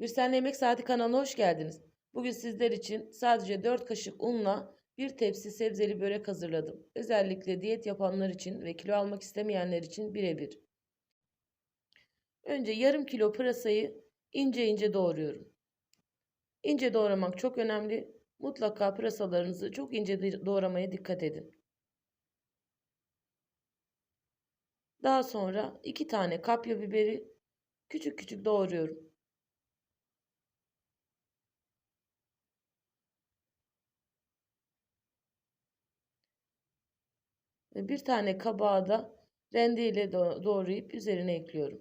Bir Senle Yemek Saati kanalına hoş geldiniz. Bugün sizler için sadece 4 kaşık unla bir tepsi sebzeli börek hazırladım. Özellikle diyet yapanlar için ve kilo almak istemeyenler için birebir. Önce yarım kilo pırasayı ince ince doğruyorum. İnce doğramak çok önemli. Mutlaka pırasalarınızı çok ince doğramaya dikkat edin. Daha sonra 2 tane kapya biberi küçük küçük doğruyorum. Bir tane kabağı da rendeyle do- doğrayıp üzerine ekliyorum.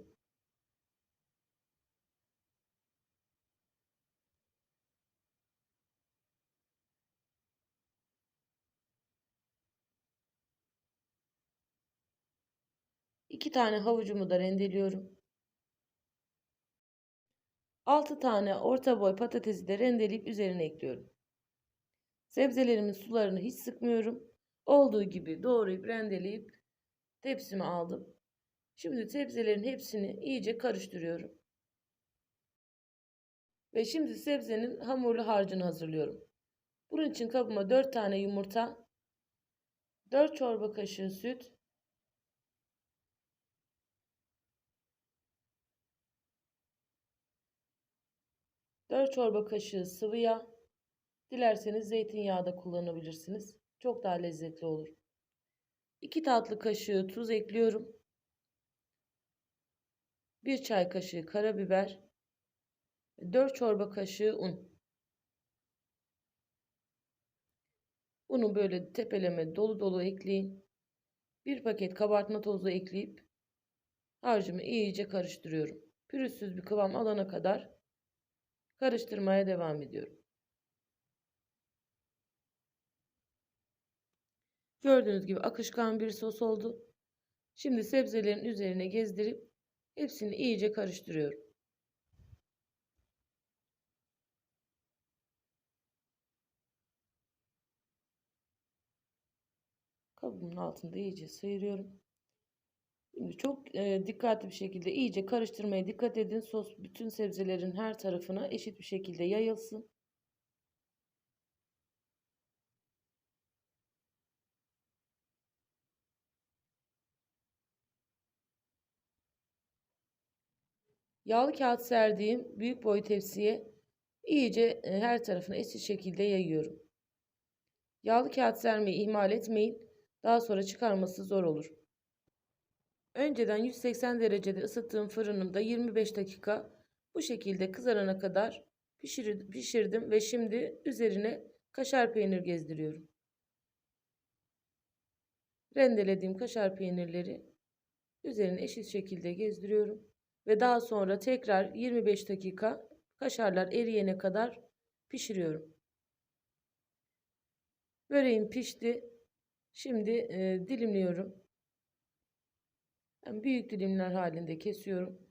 İki tane havucumu da rendeliyorum. 6 tane orta boy patatesi de rendeleyip üzerine ekliyorum. Sebzelerimin sularını hiç sıkmıyorum. Olduğu gibi doğrayıp rendeleyip tepsime aldım. Şimdi sebzelerin hepsini iyice karıştırıyorum. Ve şimdi sebzenin hamurlu harcını hazırlıyorum. Bunun için kabıma 4 tane yumurta, 4 çorba kaşığı süt, Dört çorba kaşığı sıvı yağ. Dilerseniz zeytinyağı da kullanabilirsiniz. Çok daha lezzetli olur. 2 tatlı kaşığı tuz ekliyorum. 1 çay kaşığı karabiber. 4 çorba kaşığı un. Unu böyle tepeleme dolu dolu ekleyin. 1 paket kabartma tozu ekleyip harcımı iyice karıştırıyorum. Pürüzsüz bir kıvam alana kadar karıştırmaya devam ediyorum. Gördüğünüz gibi akışkan bir sos oldu. Şimdi sebzelerin üzerine gezdirip hepsini iyice karıştırıyorum. Kabımın altında iyice sıyırıyorum. Şimdi çok e, dikkatli bir şekilde iyice karıştırmaya dikkat edin. Sos bütün sebzelerin her tarafına eşit bir şekilde yayılsın. Yağlı kağıt serdiğim büyük boy tepsiye iyice e, her tarafına eşit şekilde yayıyorum. Yağlı kağıt sermeyi ihmal etmeyin. Daha sonra çıkarması zor olur. Önceden 180 derecede ısıttığım fırınımda 25 dakika bu şekilde kızarana kadar pişir, pişirdim ve şimdi üzerine kaşar peynir gezdiriyorum. Rendelediğim kaşar peynirleri üzerine eşit şekilde gezdiriyorum ve daha sonra tekrar 25 dakika kaşarlar eriyene kadar pişiriyorum. Böreğim pişti. Şimdi e, dilimliyorum. Ben büyük dilimler halinde kesiyorum.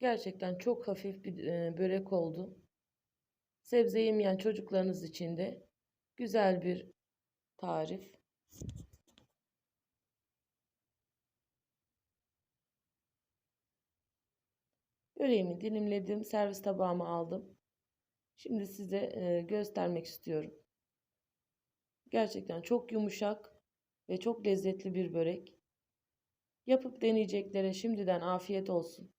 Gerçekten çok hafif bir e, börek oldu. Sebze yemeyen çocuklarınız için de güzel bir tarif. Böreğimi dilimledim, servis tabağıma aldım. Şimdi size e, göstermek istiyorum. Gerçekten çok yumuşak ve çok lezzetli bir börek. Yapıp deneyeceklere şimdiden afiyet olsun.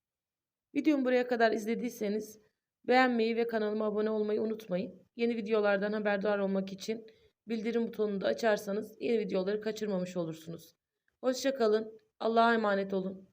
Videomu buraya kadar izlediyseniz beğenmeyi ve kanalıma abone olmayı unutmayın. Yeni videolardan haberdar olmak için bildirim butonunu da açarsanız yeni videoları kaçırmamış olursunuz. Hoşçakalın. Allah'a emanet olun.